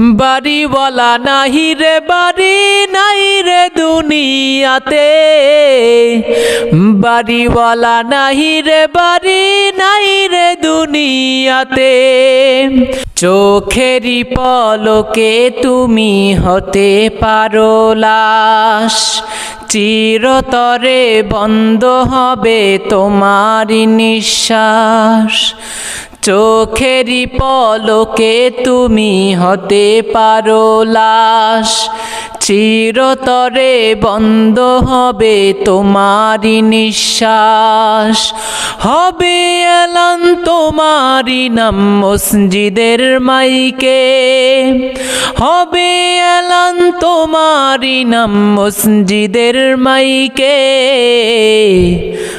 বাড়িওয়ালা নাহি রে, বাড়ি নাই রে দুনিয়াতে। বাড়িওয়ালা নাহি রে, বাড়ি নাই রে দুনিয়াতে। চোখেরই পলকে তুমি হতে পারো লাশ। চিরতরে বন্ধ হবে তোমারই নিঃশ্বাস। চোখেরই পলকে তুমি হতে পারো লাশ। চিরতরে বন্ধ হবে তোমারই নিঃশ্বাস। হবে এলান তোমারই নাম মসজিদের মাইকে। হবে এলান তোমারই নাম মসজিদের মাইকে।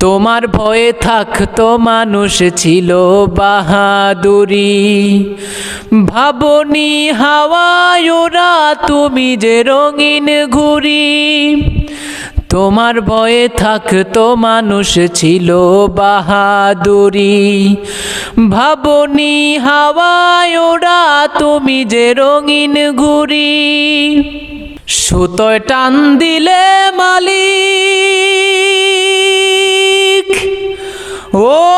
তোমার ভয়ে থাকতো মানুষ ছিল বাহাদুরি। ভাবনি হাওয়ায় ওরা তুমি যে রঙিন ঘুরি তোমার ভয়ে থাকতো মানুষ ছিল বাহাদুরি। ভাবনি হাওয়ায় ওরা তুমি যে রঙিন ঘুরি সুতোয় টান দিলে মালিক। ও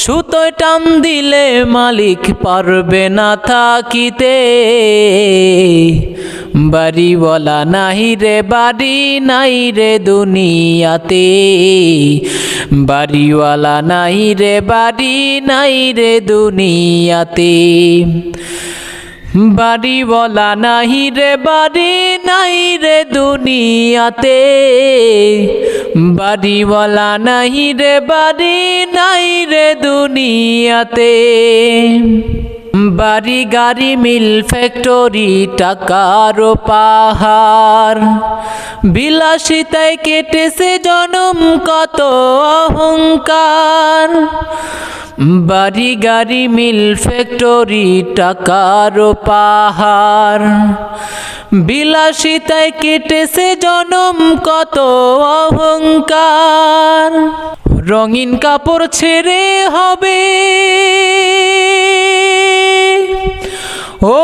সুতোয় টান দিলে মালিক পারবে না থাকিতে। বাড়িওয়ালা নাহি রে, বাড়ি নাই রে দুনিয়াতে। বাড়িওয়ালা নাই রে, বাড়ি নাই রে দুনিয়াতে। বাড়িওয়ালা নাহি রে, বাড়ি নাই রে দুনিয়াতে। বাড়িওয়ালা নাহি রে, বাড়ি নাই রে দুনিয়াতে। বাড়ি গাড়ি, মিল ফ্যাক্টরি, টাকার পাহাড়। বিলাসিতায় কেটেছে জনম, কত অহংকার। বাড়ি গাড়ি, মিল ফ্যাক্টরি, টাকার পাহাড়। বিলাসিতায় কেটেছে জনম, কত অহংকার। রঙিন কাপড় ছেড়ে হবে ও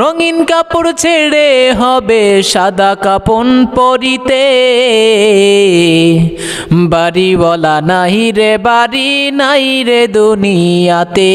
রঙিন কাপড় ছেড়ে হবে সাদা কাপন পরিতে। বাড়িওয়ালা নাহি রে, বাড়ি নাই রে দুনিয়াতে।